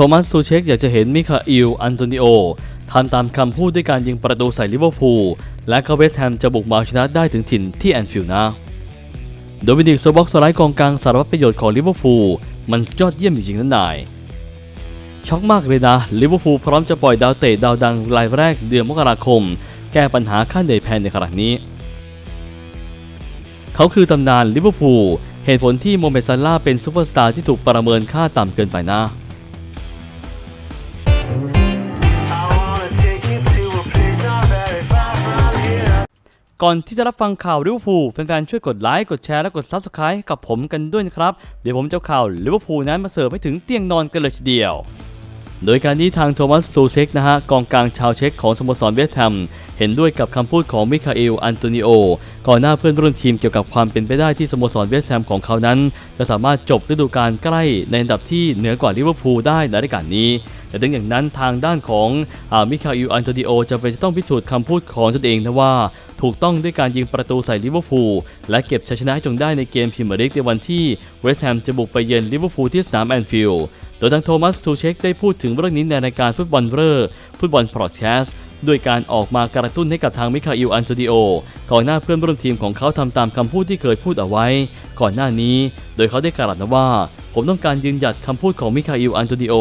โทมัสซูเชคอยากจะเห็นมิคาอิลอันโตนิโอทำตามคำพูดด้วยการยิงประตูใส่ลิเวอร์พูลและก็เวสต์แฮมจะบุกมาชนะได้ถึงถิ่นที่แอนฟิลด์นะโดมินิกโซบ็อกสไลด์กองกลางสารวัตรประโยชน์ของลิเวอร์พูลมันยอดเยี่ยมจริงๆนั่นนายช็อกมากเลยนะลิเวอร์พูลพร้อมจะปล่อยดาวเตะดาวดังรายแรกเดือนมกราคม แก้ปัญหาค่าเหนื่อยแพงในขณะนี้ เขาคือตำนานลิเวอร์พูลเหตุผลที่โมเมซาล่าเป็นซูเปอร์สตาร์ที่ถูกประเมินค่าต่ำเกินไปนะ ก่อนที่จะรับฟังข่าวลิเวอร์พูลแฟนๆช่วยกดไลค์กดแชร์และกดซับสไคร b ์กับผมกันด้วยนะครับ เดี๋ยวผมจะข่าวลิเวอร์พูลนั้นมาเสิร์ฟให้ถึงเตียงนอนกันเลยทีเดียว โดยการนี้ทางโทมัสซูเช็กนะฮะกองกลางชาวเช็กของสโมสรเวสต์แฮม เห็นด้วยกับคำพูดของมิคาเอล อันโตนิโอ ก่อนหน้าเพื่อนร่วมทีมเกี่ยวกับความเป็นไปได้ที่สโมสรเวสต์แฮมของเขานั้น จะสามารถจบฤดูกาลใกล้ในอันดับที่เหนือกว่าลิเวอร์พูลได้ในฤดูกาลนี้ แต่ถึงอย่างนั้นทางด้านของอมิคาเอล อันโตนิโอจะเป็นจะต้องพิสูจน์คำพูดของตนเองนะว่า ถูกต้องด้วยการยิงประตูใส่ลิเวอร์พูลและเก็บชัยชนะให้จงได้ในเกมพรีเมียร์ลีกในวันที่เวสต์แฮมจะบุกไปเยือนลิเวอร์พูลที่สนามแอนฟิลด์โดยทางโทมัส ทูเช็กได้พูดถึงเรื่องนี้ในรายการฟุตบอลเรอร์ฟุตบอลพอดแคสต์ ด้วยการออกมากระตุ้นให้กับทางมิคาอิลอันโตดิโอก่อนหน้าเพื่อนร่วมทีมของเขาทำตามคำพูดที่เคยพูดเอาไว้ ก่อนหน้านี้ โดยเขาได้กล่าวนะว่า ผมต้องการยืนหยัดคำพูดของมิคาอิลอันโตดิโอ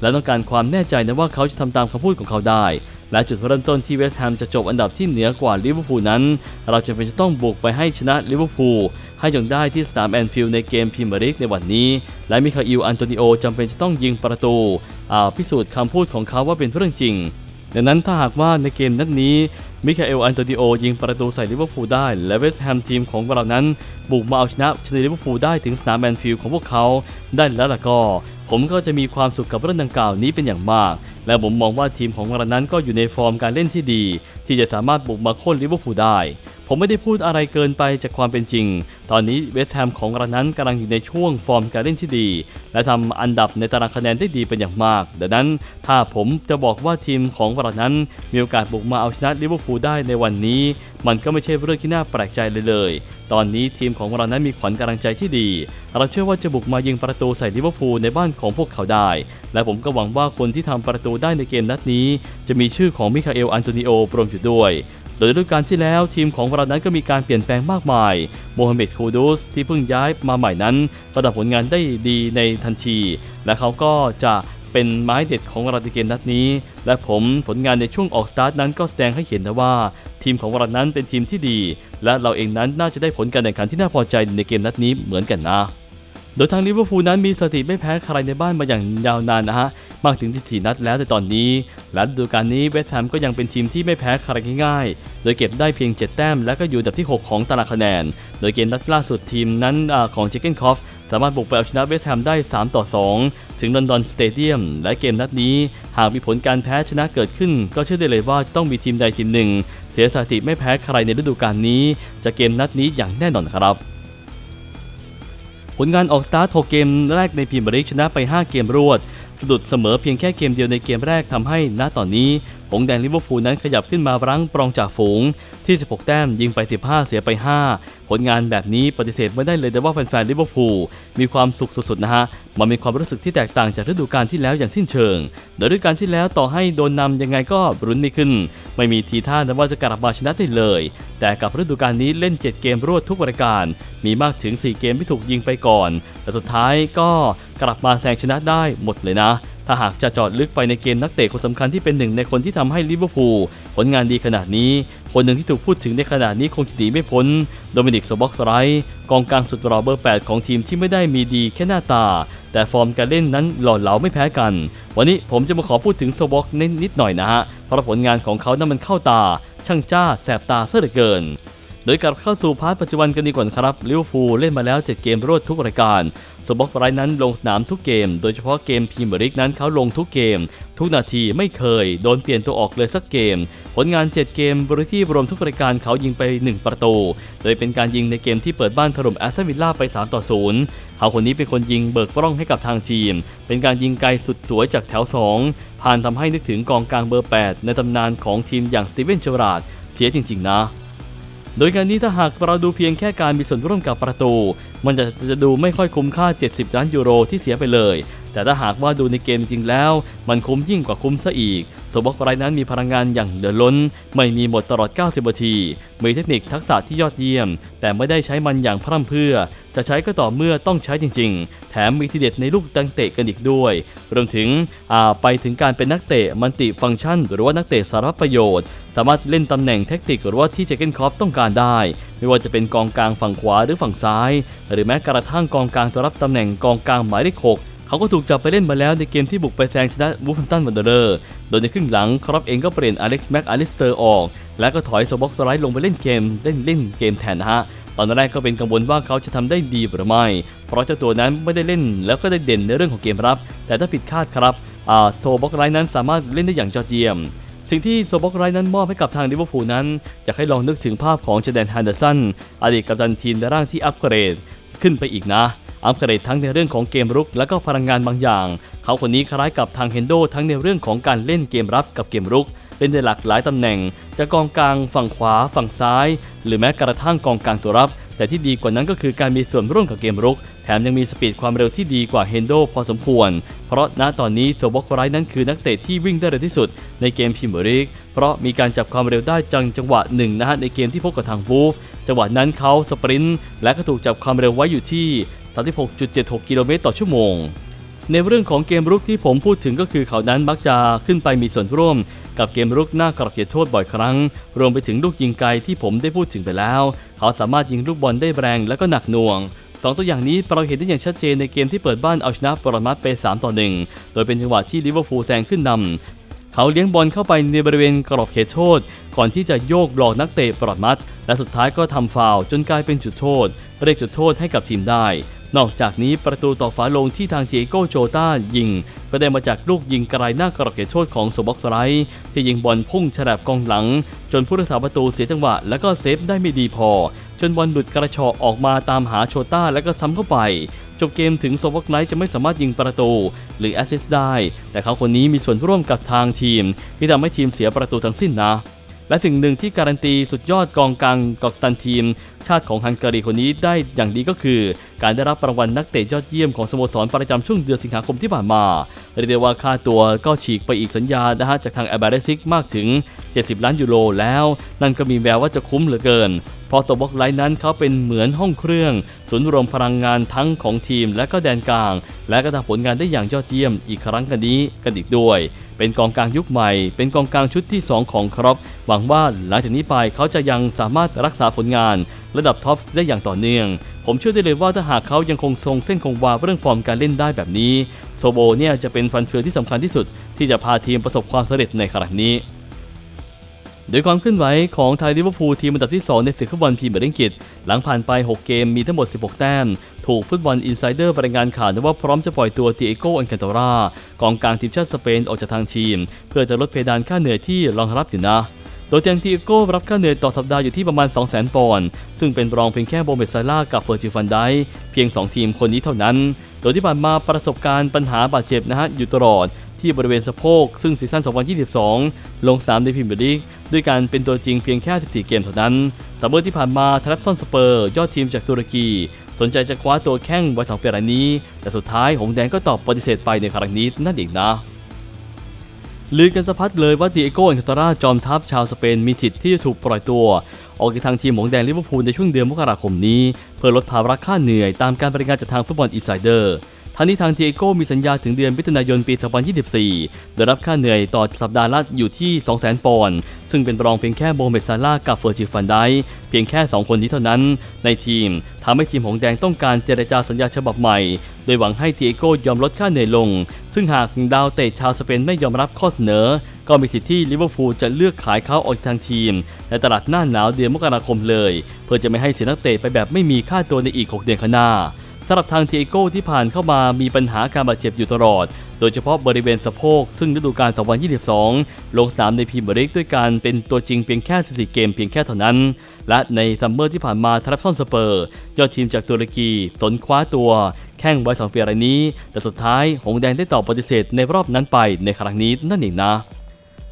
และต้องการความแน่ใจนะว่าเขาจะทำตามคำพูดของเขาได้ และจุดเริ่มต้นที่เวสต์แฮมจะจบอันดับที่เหนือกว่าลิเวอร์พูลนั้น เราจะเป็นจะต้องบุกไปให้ชนะลิเวอร์พูลให้จงได้ที่สนามแอนฟิลด์ในเกมพรีเมียร์ลีกในวันนี้ และมิคาอิลอันโตนิโอจำเป็นจะต้องยิงประตูอ่าพิสูจน์คำพูดของเขาว่าเป็นเรื่องจริง ดังนั้นถ้าหากว่าในเกมนัดนี้มิคาเอลอันโตนิโอยิงประตูใส่ลิเวอร์พูลได้ และเวสต์แฮมทีมของเรานั้น บุกมาเอาชนะชนะลิเวอร์พูลได้ถึงสนามแมนฟิลด์ของพวกเขาได้แล้วล่ะก็ ผมก็จะมีความสุขกับเรื่องดังกล่าวนี้เป็นอย่างมาก และผมมองว่าทีมของเรานั้นก็อยู่ในฟอร์มการเล่นที่ดี ที่จะสามารถบุกมาโค่นลิเวอร์พูลได้ ผมไม่ได้พูดอะไรเกินไปจากความเป็นจริง ตอนนี้เวสต์แฮมของเรานั้นกำลังอยู่ในช่วงฟอร์มการเล่นที่ดี และทำอันดับในตารางคะแนนได้ดีเป็นอย่างมาก ดังนั้น ถ้าผมจะบอกว่าทีมของเรานั้น มีโอกาสบุกมาเอาชนะลิเวอร์พูลได้ในวันนี้ มันก็ไม่ใช่เรื่องที่น่าแปลกใจเลยเลย ตอนนี้ทีมของเรานั้นมีขวัญกำลังใจที่ดี เราเชื่อว่าจะบุกมายิงประตูใส่ลิเวอร์พูลในบ้านของพวกเขาได้ และผมก็หวังว่าคนที่ทำประตูได้ในเกมนัดนี้ จะมีชื่อของมิคาเอลอันโตนิโอรวมอยู่ด้วย โดยฤดูกาลที่แล้วทีมของเรานั้นก็มีการเปลี่ยนแปลงมากมาย โมฮัมเหม็ดคูดูสที่เพิ่งย้ายมาใหม่นั้นก็ทำผลงานได้ดีในทันที และเขาก็จะเป็นไม้เด็ดของเราในเกมนัดนี้ และผมผลงานในช่วงออกสตาร์ทนั้นก็แสดงให้เห็นนะว่า ทีมของเรานั้นเป็นทีมที่ดี และเราเองนั้นน่าจะได้ผลการแข่งขันที่น่าพอใจในเกมนัดนี้เหมือนกันนะ โดยทางลิเวอร์พูลนั้นมีสถิติไม่แพ้ใครในบ้านมาอย่างยาวนานนะฮะ มากถึง 14 นัดแล้วในตอนนี้ และฤดูกาลนี้เวสต์แฮมก็ยังเป็นทีมที่ไม่แพ้ใครง่ายๆ โดยเก็บได้เพียง 7 แต้ม และก็อยู่อันดับที่ 6 ของตารางคะแนน โดยเกมนัดล่าสุดทีมนั้นอของเชคเก้นคอฟสามารถบุกไปเอาชนะเวสต์แฮมได้ 3 ต่อ 2 ถึงลอนดอนสเตเดียม และเกมนัดนี้ หากมีผลการแพ้ชนะเกิดขึ้น ก็เชื่อได้เลยว่าจะต้องมีทีมใดทีมหนึ่ง เสียสถิติไม่แพ้ใครในฤดูกาลนี้ จะเกมนัดนี้อย่างแน่นอนครับ ผลงานออกสตาร์ท6เกมแรกในพรีเมียร์ลีกชนะไป 5 เกมรวด สะดุดเสมอเพียงแค่เกมเดียวในเกมแรกทำให้ณตอนนี้หงแดงลิเวอร์พูลนั้นขยับขึ้นมารั้งปรองจากฝูง ที่ 16 แต้มยิงไป 15 เสียไป 5 ผลงานแบบนี้ปฏิเสธไม่ได้เลยแต่ว่าแฟนๆลิเวอร์พูลมีความสุขสุดๆนะฮะ มันมีความรู้สึกที่แตกต่างจากฤดูกาลที่แล้วอย่างสิ้นเชิงโดยฤดูกาลที่แล้วต่อให้โดนนำยังไงก็รุนไม่ขึ้น ไม่มีทีท่านว่าจะกลับมาชนะได้เลย แต่กับฤดูกาลนี้เล่น 7 เกมรวดทุกรายการ มีมากถึง 4 เกมที่ถูกยิงไปก่อน แต่สุดท้ายก็กลับมาแซงชนะได้หมดเลยนะถ้าหากจะจอดลึกไปในเกมนักเตะคนสำคัญที่เป็นหนึ่งในคนที่ทำให้ลิเวอร์พูลผลงานดีขนาดนี้ คนหนึ่งที่ถูกพูดถึงในขณะนี้คงจะหนีไม่พ้น โดมินิกโซบ็อกสไรท์กองกลางสุดหล่อเบอร์ 8 ของทีมที่ไม่ได้มีดีแค่หน้าตา แต่ฟอร์มการเล่นนั้นหล่อเหลาไม่แพ้กัน วันนี้ผมจะมาขอพูดถึงโซบ็อกนิดหน่อยนะฮะ เพราะผลงานของเขานั้นมันเข้าตา ช่างจ้าแสบตาเสียเหลือเกิน โดยกลับเข้าสู่พาร์ทปัจจุบันกันดีกว่าครับลิเวอร์พูลเล่นมาแล้ว 7 เกมรวดทุกรายการสบ็อกไรนั้นลงสนามทุกเกม โดยเฉพาะเกมพีมร์ลีกนั้นเขาลงทุกเกม ทุกนาทีไม่เคย โดนเปลี่ยนตัวออกเลยสักเกม ผลงาน 7 เกมบริที่รวมทุกรายการเขายิงไป 1 ประตู โดยเป็นการยิงในเกมที่เปิดบ้านถล่มแอสตันวิลล่าไป 3 ต่อ 0 เขาคนนี้เป็นคนยิงเบิกปล้องให้กับทางทีม เป็นการยิงไกลสุดสวยจากแถว 2 ผ่านทำให้นึกถึงกองกลางเบอร์ 8 ในตำนานของทีมอย่างสตีเวนเจอราร์ดเสียจริง ๆ นะ โดยการนี้ถ้าหากเราดูเพียงแค่การมีส่วนร่วมกับประตู มันจะจะดูไม่ค่อยคุ้มค่า 70 ล้านยูโรที่เสียไปเลย แต่ถ้าหากว่าดูในเกมจริงแล้ว มันคุ้มยิ่งกว่าคุ้มซะอีกโซบ็อกไรนั้นมีพลังงานอย่างเหลือล้น ไม่มีหมดตลอด 90นาที มีเทคนิคทักษะที่ยอดเยี่ยม แต่ไม่ได้ใช้มันอย่างพร่ำเพรื่อ จะใช้ก็ต่อเมื่อต้องใช้จริง ๆ แถมมีทีเด็ดในลูกตังเตะกันอีกด้วย รวมถึงไปถึงการเป็นนักเตะมันติฟังก์ชัน หรือว่านักเตะสารพัดประโยชน์ สามารถเล่นตำแหน่งเทคนิคหรือว่าที่เจเกนคอฟต้องการได้ ไม่ว่าจะเป็นกองกลางฝั่งขวาหรือฝั่งซ้าย หรือแม้กระทั่งกองกลางตัวรับตำแหน่งกองกลางหมายเลขหก เขาก็ถูกจับไปเล่นมาแล้วในเกมที่บุกไปแซงชนะวูฟแฮมตันวันเดอร์ โดยในครึ่งหลังครอปเองก็เปลี่ยนอเล็กซ์แม็กอลิสเตอร์ออก และก็ถอยโซบ็อกสไลด์ลงไปเล่นเกมเล่นเล่นเกมแทนนะฮะตอนแรกก็เป็นกังวลว่าเขาจะทำได้ดีหรือไม่ เพราะเจ้าตัวนั้นไม่ได้เล่นแล้วก็ได้เด่นในเรื่องของเกมรับ แต่ถ้าผิดคาดครับอ่าโซบ็อกไรนั้นสามารถเล่นได้อย่างยอดเยี่ยม สิ่งที่โซบ็อกไรนั้นมอบให้กับทางลิเวอร์พูลนั้นอยากให้ลองนึกถึงภาพของเจแดนฮันเดอร์สันอดีตกัปตันทีมในร่างที่อัปเกรด ขึ้นไปอีกนะ อัปเกรดทั้งในเรื่องของเกมรุก และก็พลังงานบางอย่าง เขาคนนี้คล้ายกับทางเฮนโดทั้งในเรื่องของการเล่นเกมรับกับเกมรุก เล่นได้หลากหลายตำแหน่งจะกองกลางฝั่งขวา ฝั่งซ้าย หรือแม้กระทั่งกองกลางตัวรับ แต่ที่ดีกว่านั้นก็คือการมีส่วนร่วมกับเกมรุก แถมยังมีสปีดความเร็วที่ดีกว่าเฮนโดพอสมควร เพราะณตอนนี้โซบ็อกไรนั้นคือนักเตะที่วิ่งได้เร็วที่สุดในเกมพรีเมียร์ลีกเพราะมีการจับความเร็วได้จังจังหวะหนึ่งนะฮะในเกมที่พบกับทางวูฟจังหวะนั้นเขาสปรินต์และก็ถูกจับความเร็วไว้อยู่ที่ 36.76 กิโลเมตรต่อชั่วโมงในเรื่องของเกมรุกที่ผมพูดถึงก็คือเขานั้นมักจะขึ้นไปมีส่วนร่วม กับเกมรุกหน้ากรอบเขตโทษบ่อยครั้ง รวมไปถึงลูกยิงไกลที่ผมได้พูดถึงไปแล้ว เขาสามารถยิงลูกบอลได้แรงและก็หนักหน่วงสองตัวอย่างนี้เราเห็นได้อย่างชัดเจนในเกมที่เปิดบ้านเอาชนะบรอมัดไป 3 ต่อ 1 โดยเป็นจังหวะที่ลิเวอร์พูลแซงขึ้นนำ เขาเลี้ยงบอลเข้าไปในบริเวณกรอบเขตโทษ ก่อนที่จะโยกหลอกนักเตะปลอดมัดและสุดท้ายก็ทำฟาวจนกลายเป็นจุดโทษ เรียกจุดโทษให้กับทีมได้ นอกจากนี้ประตูต่อฝาลงที่ทางเจโกโจต้ายิง ก็ได้มาจากลูกยิงไกลหน้ากรอบเขตโทษของโซบ็อกสไลท์ที่ยิงบอลพุ่งฉลับกองหลัง จนผู้รักษาประตูเสียจังหวะ และก็เซฟได้ไม่ดีพอ จนบอลหลุดกระชอออกมาตามหาโชต้าและก็ซ้ำเข้าไป จบเกมถึงโซบ็อกไลท์จะไม่สามารถยิงประตู หรือแอสซิสต์ได้ แต่เขาคนนี้มีส่วนร่วมกับทางทีม ที่ทำให้ทีมเสียประตูทั้งสิ้นนะและสิ่งหนึ่งที่การันตีสุดยอดกองกลางกัปตันทีมชาติของฮังการีคนนี้ได้อย่างดีก็คือ การได้รับรางวัลนักเตะยอดเยี่ยมของสโมสรประจำช่วงเดือนสิงหาคมที่ผ่านมาเรียกได้ว่าค่าตัวก็ฉีกไปอีกสัญญานะฮะจากทางแอบาเรซิกมากถึง 70 ล้านยูโรแล้ว นั่นก็มีแววว่าจะคุ้มเหลือเกิน เพราะตัวบล็อกไลท์นั้นเขาเป็นเหมือนห้องเครื่องศูนย์รวมพลังงานทั้งของทีม และก็แดนกลาง และก็ทำผลงานได้อย่างยอดเยี่ยมอีกครั้งกันนี้กันอีกด้วยเป็นกองกลางยุคใหม่ เป็นกองกลางชุดที่ 2 ของครอปหวังว่าหลังจากนี้ไปเขาจะยังสามารถรักษาผลงานระดับท็อปได้อย่างต่อเนื่อง ผมเชื่อได้เลยว่าถ้าหากเขายังคงทรงเส้นคงวาเรื่องฟอร์มการเล่นได้แบบนี้ โซโบเนี่ยจะเป็นฟันเฟืองที่สำคัญที่สุด ที่จะพาทีมประสบความสำเร็จในครั้งนี้โดยความเคลื่อนไหวของไทยลิเวอร์พูลทีมอันดับที่ 2 ในศึกฟุตบอลพรีเมียร์ลีกอังกฤษหลังผ่านไป 6 เกมมีทั้งหมด 16 แต้ม ถูกฟุตบอลอินไซเดอร์รายงานข่าวนะว่าพร้อมจะปล่อยตัวติเอโกอันแคนโตรากองกลางทีมชาติสเปนออกจากทางทีม เพื่อจะลดเพดานค่าเหนื่อยที่รองรับอยู่นะ โดยทางติเอโก้รับค่าเหนื่อยต่อสัปดาห์อยู่ที่ประมาณ 200,000 ปอนด์ ซึ่งเป็นรองเพียงแค่โบเมตซาร่ากับเฟอร์จิฟันไดเพียง 2 ทีมคนนี้เท่านั้น โดยที่ผ่านมาประสบการณ์ปัญหาบาดเจ็บนะฮะอยู่ตลอดที่บริเวณสะโพก ซึ่งซีซั่น 2022 ลง3ในพรีเมียร์ลีกด้วยการเป็นตัวจริงเพียงแค่ 14 เกมเท่านั้นแต่เมื่อที่ผ่านมาทรัพซอนสเปอร์ ยอดทีมจากตุรกี สนใจจะคว้าตัวแข้งวัยสองปีรายนี้ แต่สุดท้ายหงแดงก็ตอบปฏิเสธไปในครั้งนี้นั่นเองนะ ลือกันสะพัดเลยว่าดิเอโกอันคาตาราจอมทัพชาวสเปนมีสิทธิ์ที่จะถูกปล่อยตัว ออกจากทางทีมหงแดงลิเวอร์พูลในช่วงเดือนมกราคมนี้ เพื่อลดภาระค่าเหนื่อยตามการบริการจากทางฟุตบอลอินไซเดอร์ ทั้งนี้ทางเอโก้มีสัญญาถึงเดือนมิถุนายนปี 2024 โดยรับค่าเหนื่อยต่อสัปดาห์ละอยู่ที่ 200,000 ปอนด์ ซึ่งเป็นรองเพียงแค่โมเมซาร่ากับเฟอร์จิฟันไดค์เพียงแค่ 2 คนนี้เท่านั้น ในทีมทำให้ทีมหงแดงต้องการเจรจาสัญญาฉบับใหม่ โดยหวังให้เอโก้ยอมลดค่าเหนื่อยลง ซึ่งหากดาวเตะชาวสเปนไม่ยอมรับข้อเสนอ ก็มีสิทธิ์ที่ลิเวอร์พูลจะเลือกขายเขาออกจากทางทีม ในตลาดหน้าหนาวเดือนมกราคมเลย เพื่อจะไม่ให้เสียนักเตะไปแบบไม่มีค่าตัวในอีก 6 เดือนข้างหน้า สำหรับทางเทโก้ที่ผ่านเข้ามามีปัญหาการบาดเจ็บอยู่ตลอด โดยเฉพาะบริเวณสะโพก ซึ่งฤดูกาล2022 ลงสนามในพรีเมียร์ลีกด้วยการเป็นตัวจริงเพียงแค่ 14 เกมเพียงแค่เท่านั้น และในซัมเมอร์ที่ผ่านมาทรัพซอนสเปอร์ ยอดทีมจากตุรกีสนคว้าตัวแข่งไว้2ปีรายนี้ แต่สุดท้ายหงแดงได้ตอบปฏิเสธในรอบนั้นไปในครั้งนี้นั่นเองนะ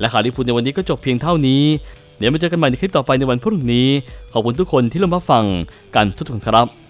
และข่าวลิพูลในวันนี้ก็จบเพียงเท่านี้เดี๋ยวมาเจอกันใหม่ในคลิปต่อไปในวันพรุ่งนี้ ขอบคุณทุกคนที่ร่วมรับฟังกันทุกคนครับ